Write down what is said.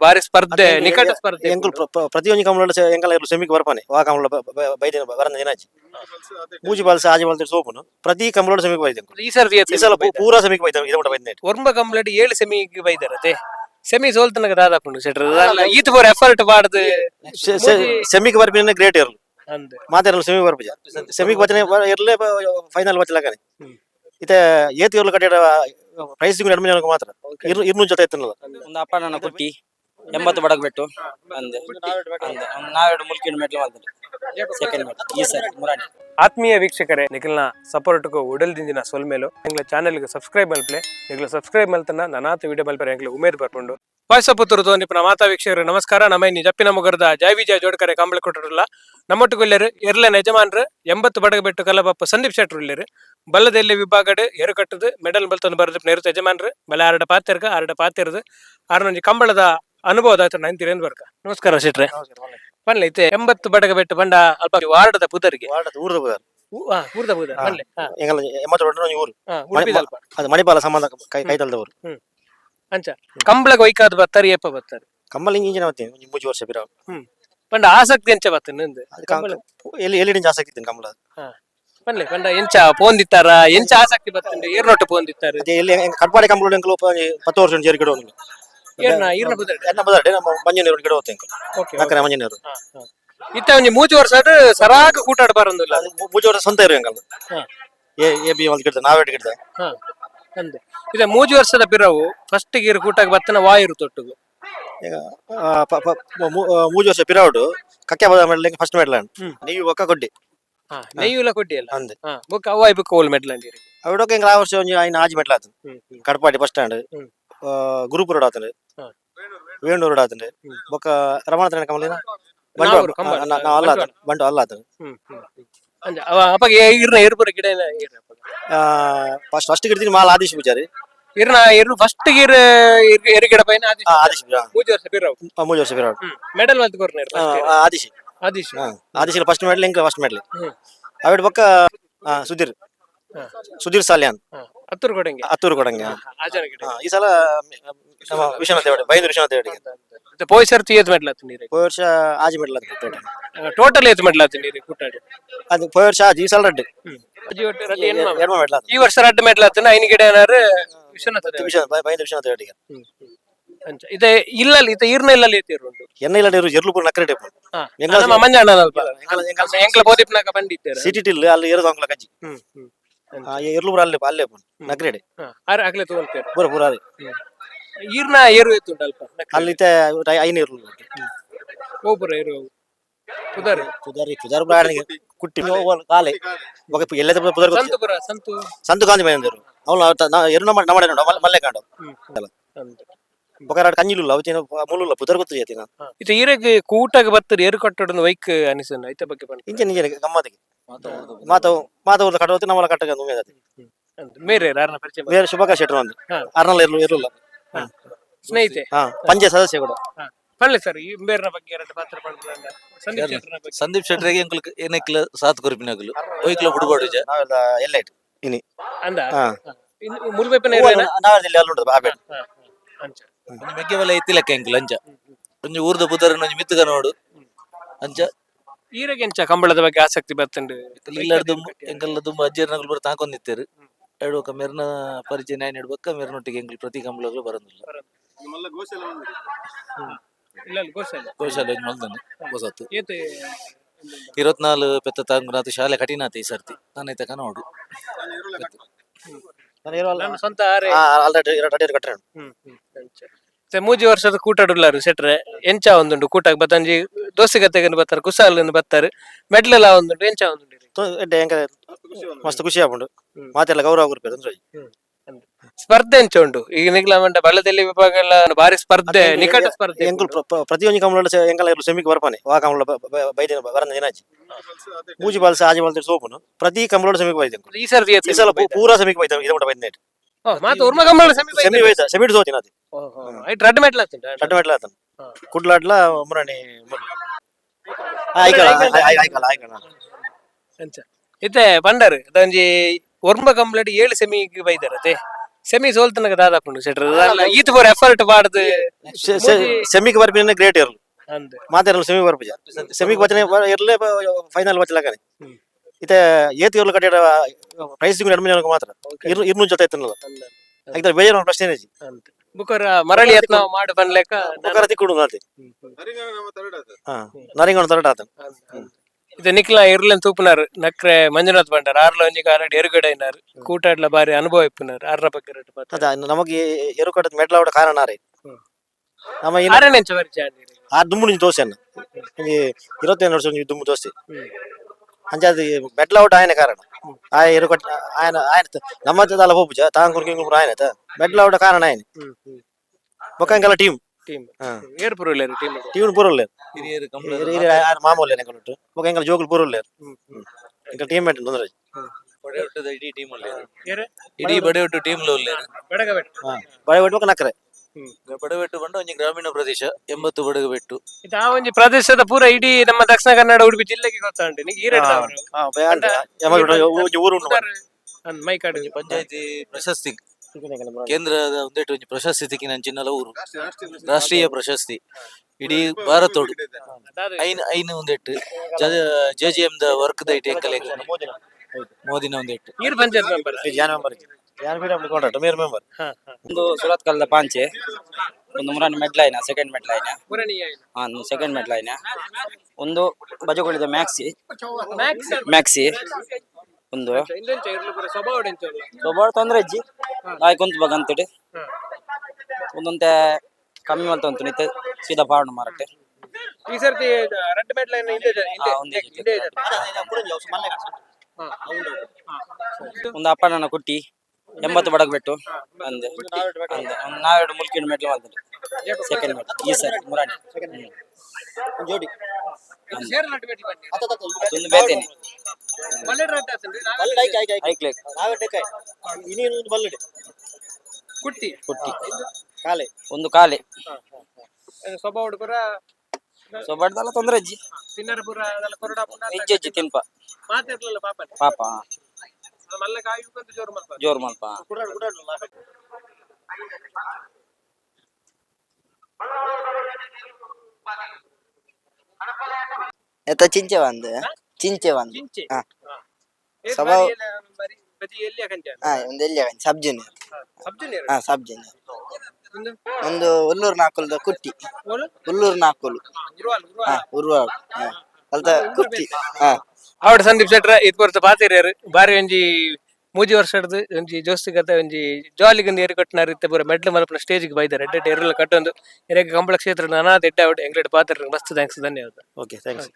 ಬಾರಿ ಸ್ಪರ್ಧೆ ನಿಕಟ ಸ್ಪರ್ಧೆ ಎಂಕುಲು ಪ್ರ- ಪ್ರ- ಪ್ರತಿಯೊಂದು ಕಮಲ ಎಂಕಲ್ ಸೆಮಿಕ್ ಬರ್ಪಾನೆ ವಾ ಕಮಲ ಬೈದಿನ ಬರಂದ ದಿನಾಚಿ ಮೂಜಿ ಬಾಲ್ಸ ಆಜಿ ಬಾಲ್ಸ ಸೋಪುನು. ಪ್ರತಿ ಕಮಲ ಸೆಮಿಗೆ ಬೈದೆ ಈ ಸರ್ತಿ ಈ ಸಲ ಪೂ- ಪೂರಾ ಸೆಮಿಗೆ ಬೈದ ಇದು ಬೈದ ಒರ್ಮ ಕಂಪ್ಲೀಟ್ ಏಳು ಸೆಮಿಗೆ ಬೈದಾರತೆ ಸೆಮಿ ಸೋಲ್ತನಕ ದಾದಾಪುಂಡು ಸೆಟ್ರ ಈತ ಬೋರ್ ಎಫರ್ಟ್ ಮಾಡ್ದು ಸೆಮಿಗೆ ಬರ್ಬಿನ ಗ್ರೇಟ್ ಇರ್ಲು. ಅಂದ್ ಮಾತಾಡಲು ಸೆಮಿಗೆ ಬರ್ಪಜ ಸೆಮಿಗೆ ಬಚನೆ ಇರ್ಲೇ ಫೈನಲ್ ಬಚ್ಚಲಾಗನೆ. ಇತ್ತೆ ಏತಿ ಇರ್ಲು ಕಟ್ಟಿಡ ಪ್ರೈಸ್ ಎರಡು ಜನಕ್ಕೆ ಮಾತ್ರ. ಇರ್ ಇರ್ನೂರು ಜೊತೆ ಎತ್ತನಲ್ಲ. ಒಂದು ಅಪ್ಪ ನನ್ನ ಕುಟ್ಟಿ ಎಂಬತ್ತು ಬಡಗ ಬಿಟ್ಟು ಅಂದೆ. ಅಂದೆ. ನಾವೆರಡು ಮುಲ್ಕಿನ ಮೆಟ್ಲು ಮಾಡ್ತಾರೆ ಸೆಕೆಂಡ್ ಮೆಟ್ ಈ ಸರ್ ಮುರಾಣಿ. ಆತ್ಮೀಯ ವೀಕ್ಷಕರೇ ನಿಖಿಲ್ನ ಸಪೋರ್ಟ್ಗೂ ಉಡಲ್ದಿಂದಿನ ಸೊಲ್ಮೇಲು ಎಂಗ್ಲ ಚಾನೆಲ್ಗೆ ಸಬ್ಸ್ಕ್ರೈಬ್ ಮಲ್ಪಲೆ ನಿಂಗ್ಲ ಸಬ್ಸ್ಕ್ರೈಬ್ ಮಲ್ತನ ನನಾತ ವಿಡಿಯೋ ಮಲ್ಪರೆ ಎಂಗ್ಲ ಉಮೇದ್ ಬರ್ಕೊಂಡು. ವಾಯ್ಸ್ ಪುತ್ತೂರು ತೋನಿಪನ ಮಾತಾ ವೀಕ್ಷಕರು ನಮಸ್ಕಾರ. ನಮ್ಮ ಇನ್ನಿ ಜಪ್ಪಿನ ಮುಗರದ ಜೈ ವಿಜಯ ಜೋಡ್ಕರೆ ಕಂಬಳ ಕೊಟ್ಟರಲ್ಲ. ನಮ್ಮೊಟ್ಟುಗೊಳ್ಳೆರು ಎರ್ಲೆನ ಯಜಮಾನ್ರು ಎಂಬತ್ತು ಬಡಗಬೆಟ್ಟು ಕಲ್ಲಬಪ್ಪ ಸಂದೀಪ್ ಶೆಟ್ರು ಇಲ್ಲೇರು. ಬಲ್ಲದಲ್ಲಿ ವಿಭಾಗಡ್ ಎರು ಕಟ್ಟದು ಮೆಡಲ್ ಬಲ್ತಂದು ಬರೆದು ನೆರುತ ಯಜಮಾನ್ರು ಬಲ ಆರಡ ಪಾತಿರ್ಗ ಆರಡ ಪಾತಿರ್ದು. ಆರನೊಂಜಿ ಕಂಬಳದ ಅನುಭವದ ಆಯ್ತು ನಂತಿರೇನ್ ಬರ್ಕ ನಮಸ್ಕಾರ ಶೆಟ್ರೆ ಬನ್ನಿ. ಐತೆ ಎಂಬತ್ತು ಬಡಗಬೆಟ್ಟು ಬಂಡ ಅಲ್ಪ ವಾರ್ಡದ ಪುದರಿಗೆ ವಾರ್ಡದ ಊರದ ಪುದರ್ ಊರದ ಪುದರ್ ಬನ್ನಿ ಎಂಗಲ ಎಂಬತ್ತು ಹೊರಟು ಊರು. ಹಾ, ಉಡುಪಿದ ಅಲ್ಪ ಅದು ಮಣಿಪಾಲ ಸಂಬಂಧ ಕೈ ಕೈತಲ್ದವರು ಅಂಚ. ಕಂಬಳಗ ಒಯ್ಕಾದ ಬರ್ತಾರೆ ಏಪ ಬರ್ತಾರೆ ಕಂಬಳ ಇಂಜಿನ ಬರ್ತೀನಿ ಮೂಜಿ ವರ್ಷ ಬಿರಾವ್ ಹ್ಮ್. ಪಂಡ ಆಸಕ್ತಿ ಎಂಚ ಬರ್ತೀನಿ ನಂದು? ಎಲ್ಲಿ ಎಲ್ಲಿ ಆಸಕ್ತಿ ಇದ್ದೀನಿ ಕಂಬಳ? ಬನ್ನಿ ಪಂಡ ಎಂಚ ಪೋಂದಿತ್ತಾರ ಎಂಚ ಆಸಕ್ತಿ ಬರ್ತೀನಿ ಏರ್ನೊಟ್ಟು ಫೋನ್ ದಿತ್ತಾರೆ ಎಲ್ಲಿ ಕಟ್ಪಾಡಿ ಕಂಬಳ ಪತ್ತು ವರ್ಷ ಜೇರಿ ಈರ್ನ ಎನ್ನ ನಮ್ಮ ಮಂಜನೇರು ಗಿಡ ಹೋಗ್ತೇನೆ ಓಕೆ ಮಂಜನೇರು. ಇತ್ತ ಒಂಜಿ ಮೂಜಿ ವರ್ಷ ಸರಾಗ ಕೂಟಾಡ ಬರಂದಿಲ್ಲ ಮೂಜಿ ವರ್ಷ ಸ್ವಂತ ಇರು ಎ ಎ ಬಿ ಒಂದು ನಾವೇ ಅಂದೆ. ಇದ ಮೂಜಿ ವರ್ಷದ ಬಿರವು ಫಸ್ಟ್ ಗೀರ್ ಕೂಟಾಗ ಬತ್ತನ ವಾಯಿರು ತೊಟ್ಟುಗು ಮೂ- ಮೂಜಿ ವರ್ಷ ಪಿರಾವುಡು ಕಕ್ಕೆ ಬದ ಫಸ್ಟ್ ಮೆಡ್ಲಾಂಡ್. ನೀವು ಒಕ್ಕ ಕೊಡ್ಡಿ. ನೆಯ್ಯುಲ ಕೊಡ್ಡಿ ಅಲ್ಲ? ಅಂದೆ. ಬುಕ್ ಅವಾಯ್ ಬುಕ್ ಓಲ್ ಮೆಡ್ಲಂಡಿರಿ ಅವಡಕ್ಕೆ ಎಂಗ್ಲ ಆ ವರ್ಷ ಒಂಜಿ ಐನ ಆಜಿ ಮೆಡ್ಲಾತು ಕಡ್ಪಾಡಿ ಬಸ್ ಸ್ಟ್ಯಾಂಡ್. ಗುರುಪುರ ಆತಂಡೆ ಹಾ. ವೇಣೂರು ಆತಂಡೆ ಹ್ಮ್. ಬೊಕ್ಕ ರಮಣ ತನ ಕಮಲಿನ ಬಂಡು ನಾವ್ರು ಕಂಬಳ. ಆ, ನಾ- ನಾವು ಅಲ್ಲ ಆತನ ಬಂಡು ಅಲ್ಲ ಆತನ ಹ್ಮ್ ಹ್ಮ್ ಹ್ಮ್. ಅಂದೆ ಅವ ಅಪ್ಪಗೆ ಇರ್ನ ಏರ್ಪುರ ಗಿಡ ಇಲ್ಲ ಏರ್ನ ಅಪ್ಪಗೆ. ಫಸ್ಟ್ ಫಸ್ಟ್ ಗಿಡ್ತೀನಿ ಮಾಲ್ ಆದಿಶ್ ಪೂಜಾರಿ ಇರ್ನ ಇರು ಫಸ್ಟ್ ಗೀರ್ ಎರಿಗಿಡ ಪೈನ ಆದಿಶ್ ಆ, ಆದಿಶ್ ಪೂಜಾ ಮೂಜಿ ವರ್ಷ ಪಿರವು ಆ, ಮೂಜಿ ವರ್ಷ ಪಿರಾವುಡು ಹ್ಮ್ ಮೆಡಲ್ ಮಲ್ತ್ ಕೊರ್ನೇರ್ ಆ, ಆ, ಆದಿಶ್ ಆದಿಶ್ ಹಾ ಆದಿಶ್ ಫಸ್ಟ್ ಮೆಡ್ಲ್ ಎಂಕ್ ಫಸ್ಟ್ ಮೆಡ್ಲ್ ಹ್ಮ್ ಅವಿಡ ಬೊಕ್ಕ ಆ, ಸುಧೀರ್ ಹಾ. ಸುಧೀರ್ ಸಾಲ್ಯಾನ್. ಅಂತ ಹತ್ತೂರು ಕೊಡಂಗೆ. ಹತ್ತೂರು ಕೊಡಂಗೆ. ಹಾ, ಈ ಸಲ ನಮ್ಮ ವಿಶ್ವನಾಥ ದೇವಡಿ ಬೈಂದ್ರ ವಿಶ್ವನಾಥ ಮತ್ತೆ ಪೋಯ್ ಸರ್ತಿ ಏತ್ ನೀರಿ. ಹೋದ ವರ್ಷ ಆಜಿ ಮೆಡ್ಲ್ ಟೋಟಲ್ ಏತ್ ಮೆಡ್ಲಾತ್ ನೀರಿ ಕುಟ್ಟಾಡಿ ಅದು ಹೋದ ವರ್ಷ ಆಜಿ ಈ ಸಲ ರೆಡ್ ಅಜ್ಜಿ ಒಟ್ಟು ರಡ್ಡಿ ಹೆಣ್ಮ ಎರಡು ಮೆಡ್ಲ್ ಈ ವರ್ಷ ರಡ್ಡು ಮೆಡ್ಲಾತ್ ಐನ್ ಗಿಡ ಏನಾರು ವಿಶ್ವನಾಥ ದೇವ. ಬೈಂದ್ರ ವಿಶ್ವನಾಥ ಹ್ಮ್ ಹ್ಮ್. ಅಂಚ ಇದೆ ಇಲ್ಲಲ್ಲಿ ಇತ ಇರ್ನ ಇಲ್ಲಲ್ಲಿ ಏತಿರು ಉಂಟು. ಎನ್ನ ಇಲ್ಲ ಇರು ಎರ್ಲುಪುರ ನಕ್ಕರೆ ಟೇಪ್ ನಮ್ಮ ಮಂಜಣ್ಣ ಅಲ್ಪ ಎಂಕ್ಲ ಬೋದಿಪ್ನಾಗ ಬಂದಿದ್ದೇರ ಸಿಟಿ ಟಿಲ್ ಅಲ್ಲಿ ಇರೋದು ಅಂಗ್ಲ ಕಜ್ಜಿ. ಹ್ಮ್ ಹ್ಮ್. ಆ, ಎರ್ಲುಪುರ ಅಲ್ಲೇ ಅಲ್ಲೇ ನಗರೇಡೆ. ಹಾ ಆರ್ ಆಗ್ಲೇ ತಗೊಂತೇರ ಬರ ಪೂರ ಅಲ್ಲಿ ಈರ್ನ ಏರು ಎತ್ತುಂಟು ಅಲ್ಪ? ಅಲ್ಲಿ ಐನ ಇರ್ಲು ಗೋಪುರ ಏರು ಕುದಾರಿ ಪುದಾರಿ. ಪುದಾರಿ ಪ್ರಾಣಿಗೆ ಕುಟ್ಟಿ. ಕಾಲೆ. ಒಗ ಎಲ್ಲದ ಪುದಾರಿ ಸಂತು ಸಂತುಪುರ ಸಂತು? ಸಂತು ಗಾಂಧಿ ಮೈಂದರು ಅವನು ಎರಡು ನಮ್ಮ ನಮ್ಮ ನೋಡು ಮಲ್ಲೆ ಕಾಂಡು. ಬೊಕರಾಡ್ ಕಂಜಿಲು ಅವತ್ತಿನ ಮುಳ್ಳುಲ್ಲ ಪುದರ್ ಗೊತ್ತು ಜಾತಿ ನಾನು. ಹಾ. ಇತ ಈರೆಗ್ ಕೂಟಾಗ ಬತ್ತರ್ ಏರು ಕಟ್ಟಡ ವೈಕ್ ಅನಿಸನ್ ಐತೆ ಬಗ್ಗೆ ಇಂಜನ್ ನಿಂಜೆ ಗಮ್ಮತ್ತಿಗೆ. ಮಾತಾವು ಕಟ್ಟೋತಿ ನಮ್ಮಲ್ಲ ಕಟ್ಟಕ್ಕೆ ಮೇರೆ ಯಾರನ್ನ ಪರಿಚಯ. ಬೇರೆ ಶುಭಾಕಾಶ ಶೆಟ್ರು ಒಂದು. ಹಾ. ಅರ್ನಲ್ಲ ಇರ್ಲು ಇರಲಿಲ್ಲ. ಸ್ನೇಹಿತೆ. ಹಾ ಪಂಚೆ ಸದಸ್ಯ ಕೂಡ. ಹಾ. ಪಳ್ಳಿ ಸರ್ ಈ ಬೇರ್ನ ಬಗ್ಗೆ ಎರಡು ಪಾತ್ರ ಪಡ್ಕೊಂಡ ಸಂದೀಪ್ ಶೆಟ್ರನ ಬಗ್ಗೆ. ಸಂದೀಪ್ ಎಂಕಲ್ ಸಾತ್ ನಾವೆಲ್ಲ ಎಲ್ಲ ಇಟ್ಟು ಇನಿ. ಅಂದ? ಹಾ. ಮುಲ್ಬೇಪನ ನಾವೆಲ್ಲ ಅಲ್ಲಿ ಉಂಟು ಆಬೇಡ ಅಂಚ. ಎಂಚ ಕಂಬಳದ ಬಗ್ಗೆ ಆಸಕ್ತಿ ಬತ್ತಂಡು ಇಲ್ಲಡ್ ದುಂಬು ಎಂಕಲ್ನ ದುಂಬು ಅಜ್ಜಿರ್ನಗಲು ಬರ ತಾಕೊಂದಿತ್ತೇರು ಎರಡು ಒಕ್ಕ ಮೆರ್ನ ಪರಿಚಯ ನಾಯಿ ನೆಡ್ಬೇಕ ಮೆರ್ನೊಟ್ಟಿಗೆ ಎಂಗಲ್ ಪ್ರತಿ ಕಂಬಳಗಳು ಬರೋದಿಲ್ಲ. ಇಲ್ಲ ಅಲ್ಲಿ ಗೋಶಾಲೆ. ಗೋಶಾಲೆ ಒಂಜಿ ಮಲ್ದನೆ ಹೊಸತ್ತು. ಏತೆ ಇರವತ್ನಾಲು ಪೆತ್ತ ತಾಂಗುನಾಥ ಶಾಲೆ ಕಠಿಣಾತ ಈ ಸರ್ತಿ. ನಾನು ತಕ ನೋಡು ನನ್ನ ಸ್ವಂತ ಆರೆ ಆಲ್ರೆಡಿ ಎರಡು ಕಟ್ಟರೆ ಹ್ಮ್. ಮತ್ತೆ ಮೂಜಿ ವರ್ಷದ ಕೂಟಾಡುಲ್ಲಾರು ಸೆಟ್ರೆ ಎಂಚ ಒಂದುಂಡು ಕೂಟಾಗ ಬತ್ತಂಜಿ ದೋಸ್ತಿಗತೆಗನ್ ಬತ್ತಾರೆ ಕುಸಾಲನ್ ಬತ್ತಾರೆ ಮೆಡ್ಲೆಲ್ಲ ಒಂದುಂಡು ಎಂಚ ಒಂದುಂಡು. ಎಡ್ಡೆ ಹೆಂಗ ಮಸ್ತ್ ಖುಷಿ ಆಗುಂಡು ಮಾತೆಲ್ಲ ಗೌರವ ಗುರುಪೇರು ಅಂದ್ರೆ. ಸ್ಪರ್ಧೆ ಎಂಚ ಉಂಟು. ಈಗ ನಿಗ್ಲ ಮಂಡ ಬಳ್ಳದಲ್ಲಿ ವಿಭಾಗ ಎಲ್ಲ ಭಾರಿ ಸ್ಪರ್ಧೆ ನಿಕಟ ಸ್ಪರ್ಧೆ. ಎಂಕುಲ್ ಪ್ರತಿಯೊಂದು ಕಮಲ ಎಂಕಲ ಇರ್ಲು ಸೆಮಿಗೆ ಬರ್ಪಾನೆ. ವಾ ಕಮಲ ಬೈದಿನ ಬರಂದ ದಿನಾಚಿ ಮೂಜಿ ಬಾಲ್ಸ ಆಜಿ ಬಾಲ್ಸ ಸೋಪುನು. ಪ್ರತಿ ಕಮಲ ಸೆಮಿಗೆ ಬೈದೆ ಈ ಸಲ ಪೂರಾ ಸೆಮಿಗೆ ಬೈದ ಇದು ಮಟ್ಟ ಬೈದ ಮಾತು ಒರ್ಮ ಕಂಬಳ ಸೆಮಿ ಸೆಮಿ ಬೈದ ಸೆಮಿಡ್ ಸೋತಿನ ಅದು ಐಟ್ ರಡ್ ಮೆಟ್ಲ ಲಡ್ಡು ಮೆಟ್ಲ ಆತನ ಕುಡ್ಲಾಡ್ಲ ಮುರಣಿ ಆಯ್ಕಳ ಆಯ್ಕಳ ಆಯ್ಕಳ ಅಂಚ. ಇತ್ತೆ ಪಂಡರ್ ಅದಂಜಿ ಒರ್ಮ ಕಂಪ್ಲೇಟ್ ಏಳು ಸೆಮಿಗೆ ಬೈದಾರತೆ ಸೆಮಿ ಸೋಲ್ತನಕ ದಾದಾಪುಂಡು ಸೆಟ್ರ ಈತ ಬೋರ್ ಎಫರ್ಟ್ ಮಾಡ್ದು ಸೆಮಿಗೆ ಬರ್ಪಿನ ಗ್ರೇಟ್ ಇರಲು. ಮಾತಾಡಲು ಸೆಮಿ ಬರ್ಪುಜ ಸೆಮಿಗೆ ಬಚನೆ ಇರಲೇ ಫೈನಲ್ ಬಚ್ಚಲಾಗನೆ. ಇತ್ತೆ ಏತಿ ಇರ್ಲು ಕಟ್ಟಿಡ ಪ್ರೈಸ್ ಎರಡು ಮಿಲಿಯನ್ ಮಾತ್ರ. ಇರ್ ಇರ್ನೂರು ಜೊತೆ ಐತನಲ್ಲ ಯಾಕಂದ್ರೆ ಬೇಜಾರು ಪ್ರಶ್ನೆ ಇದೆ ಬುಕರ ಮರಳಿ ಯತ್ನ ಮಾಡಿ ಬನ್ಲೇಕ ಬುಕರ ತಿಕ್ಕುಡು ನಾತಿ ನರಿಂಗಣ ತರಡ ಆತನ. ಇದು ನಿಕ್ಲ ಇರ್ಲೆನ್ ತೂಪುನಾರು ನಕ್ರೆ ಮಂಜುನಾಥ್ ಬಂಡಾರ್ ಆರ್ಲ ಒಂಜಿ ಕಾಲಡ್ ಎರುಗಡೆ ಇನಾರು. ಕೂಟಾಡ್ಲ ಬಾರಿ ಅನುಭವ ಇಪ್ಪುನಾರು ಆರ್ರ ಬಗ್ಗೆ ರೇಟ್ ಪಾತ್ರ ಅದ ನಮಗೆ ಎರುಕಡೆ ಕಟ್ಟದ ಮೆಟ್ಲಾವಡ ಕಾರಣ ಹ್ಮ್. ನಮ್ಮ ಇನ್ನು ಆರನೇ ಇಂಚ ಪರಿಚಯ ಆಂದಿರಿ. ಆ ದುಮ್ಮು ನಿಂಚು ದೋಸೆ ಅನ್ನ ಈ ಇರುವತ್ತೈದು ವರ್ಷ ದುಮ್ಮು ದೋಸೆ ಅಂಚಾದ ಮೆಟ್ಲಾವಟ ಆಯನ ಕಾರಣ ಆಯ ಎರು ಕಟ್ಟ ಆಯನ ಆಯನ ನಮ್ಮ ತಲ ಹೋಗುಜ ತಾಂಕುರ್ ಕಿಂಗುರ್ ಆಯನ ಮೆಟ್ಲಾವಟ ಕಾರಣ ಆಯನ ಹ್ಮ್ ಹ್ಮ್ ಬೊಕ್ಕಂಗೆಲ್ಲ ಟೀಮ್ ಟೀಮ್ ಹಾ ಏರ್ ಪುರುಲೇರು ಟೀಮ್ ಟೀಮ್ ಪೂರಲ್ಲ ಹಿರಿಯರು ಕಂಬಳ ಮಾಮೂಲಿ ಎಂಕಲ್ಟು ಬೊಕ್ಕಂಗೆಲ್ಲ ಜೋಗುಲು ಪೂರಲ್ಲ ಹ್ಮ್ ಹ್ಮ್ ఇంకా టీమ్ మేట్ ತೊಂದರೆ ಬಡೆಯೊಟ್ಟದ ಇಡೀ ಟೀಮ್ ಒಳ್ಳೆಯದು ಏರೆ ಇಡೀ ಬಡೆಯೊಟ್ಟು ಟೀಮ್ ಒಳ್ಳೆಯದು ಬೆಡಗ ಬೆಟ್ಟ ಬಳೆ ಬಿಡ್ಬೇಕು ನಕ್ಕರೆ ಹ್ಮ್ ಬಡವೆಟ್ಟು ಬಂಡ ಒಂಜಿ ಗ್ರಾಮೀಣ ಪ್ರದೇಶ ಎಂಬತ್ತು ಬಡಗಬೆಟ್ಟು ಇದು ಆ ಒಂಜಿ ಪ್ರದೇಶದ ಪೂರ ಇಡೀ ನಮ್ಮ ದಕ್ಷಿಣ ಕನ್ನಡ ಉಡುಪಿ ಜಿಲ್ಲೆಗೆ ಗೊತ್ತುಂಟು ನಿಂಗೆ ಈರಡ್ ಊರು ಉಂಟು ಮೈಕಾಡು ಪಂಚಾಯತಿ ಪ್ರಶಸ್ತಿ. ಕೇಂದ್ರದ ಒಂದೇಟು ಒಂಜಿ ಪ್ರಶಸ್ತಿ ತಿಕ್ಕಿನ ಚಿನ್ನಲ ಊರು. ರಾಷ್ಟ್ರೀಯ ಪ್ರಶಸ್ತಿ. ಇಡೀ ಭಾರತೋಡು ಐನ್ ಐನ್ ಒಂದೆಟ್ಟು J G M the work ದೈಟ್ ಎಂಕಲೆ ಮೋದಿನ ಒಂದೆಟ್ಟು ಈರ್ ಪಂಚಾಯತ್ ಮೆಂಬರ್ ಕಾಂಟ್ರಾಕ್ಟ್ ಮೆಂಬರ್ ಒಂದು ಸುರತ್ ಕಲ್ದ ಪಾಂಚೆ. ಒಂದು ಮುರಾನ್ ಮೆಡ್ಲೈನ ಸೆಕೆಂಡ್ ಮೆಡ್ಲೈನ ಲೈನ್. ಹಾ ಒಂದು ಸೆಕೆಂಡ್ ಮೆಡ್ಲೈನ ಒಂದು ಬಜಗುಳಿದ ಮ್ಯಾಕ್ಸಿ. ಮ್ಯಾಕ್ಸ್? ಮ್ಯಾಕ್ಸಿ. ಒಂದು. ಸ್ವಭಾವ ತೊಂದ್ರೆ ಇಜ್ಜಿ. ಆಯ್ ಕುಂತ ಬಗಂತಡಿ. ಒಂದೊಂತೆ ಕಮ್ಮಿ ಮಲ್ತ ಉಂಟು ನಿತ್ಯ ಸೀದಾ ಪಾಡು ಮಾರಟ್ಟೆ ಈ ಸರ್ತಿ ರೆಡ್ ಮೆಡ್ ಲೈನ್. ಒಂದು ಅಪ್ಪ ನನ್ನ ಕುಟ್ಟಿ. ಎಂಬತ್ತು ಬಡಗ್ ಬಿಟ್ಟು ಅಂದೆ ಅಂದೆ ಒಂದು ನಾವೆರಡು ಮುಲ್ಕಿನ ಮೆಟ್ಲು ಮಾಡ್ತಾರೆ ಸೆಕೆಂಡ್ ಮೆಟ್ ಈ ಸರ್ ಮುರಾಣಿ. ಜೋಡಿ. ಒಂದು ಬೇತೇನೆ ಐಕ್ಲೇಕ್ ಇನ್ನೇನು ಬಲ್ಲಡೆ ಕುಟ್ಟಿ. ಕುಟ್ಟಿ. ಕಾಲೆ. ಒಂದು ಕಾಲೆ. ಅದು ಸ್ವಭಾವ ಪೂರ ಸೊ ಬಡ್ದಲ್ಲ ತೊಂದ್ರೆ ಅಜ್ಜಿ. ತಿನ್ನರ ಪೂರ ಅದೆಲ್ಲ ಕೊರಡ ಪುಂಡ ಇಜ್ಜಿ ಅಜ್ಜಿ ತಿನ್ಪ. ಮಾತಿರ್ಲಿಲ್ಲ ಪಾಪ. ಜೋರು ಮಲ್ಪ ಎತ್ತ ಚಿಂಚೆ ಒಂದು ಚಿಂಚೆ ಬದಿ. ಹಾ. ಒಂದು ಎಲ್ಲಿ ಸಬ್ ಜೂನಿಯರ್ ಹಾ ಸಬ್ ಜೂನಿಯರ್ ಒಂದು? ಉಲ್ಲೂರು ನಾಲ್ಕಲ್ದ ಕುಟ್ಟಿ. ಉಲ್ಲೂರು ನಾಲ್ಕಲು ಗುರುವಾಲ್ ಹಾ ಉರ್ವಾಳ ಹಾ ಕುಟ್ಟಿ. ಹಾ. ಆವಡ ಸಂದೀಪ್ ಶೆಟ್ರ ಇದು ಪೊರ್ತ ಪಾತಿರ್ಯಾರು ಬಾರಿ ಒಂಜಿ ಮೂಜಿ ವರ್ಷ ಹಿಡ್ದು ಒಂಜಿ ಜೋಸ್ತಿ ಕತೆ ಒಂಜಿ ಜಾಲಿಗೊಂದು ಏರಿ ಕಟ್ಟಿನ ರೀತಿ ಪೂರ. ಮೆಡ್ಲ್ ಮಲ್ಪನ ಸ್ಟೇಜ್ಗೆ ಬೈದಾರೆ. ಎಡ್ಡೆ ಎರಲ್ಲ ಕಟ್ಟೊಂದು. ಎರೆಗೆ ಕಂಬಳ ಕ್ಷೇತ್ರ ನಾನಾ ತೆಟ್ಟ ಎಂಗ್ಲೆಡ್ ಪಾತ್ರ ಮಸ್ತ್ ಥ್ಯಾಂಕ್ಸ್ ಧನ್ಯವಾದ. Okay thanks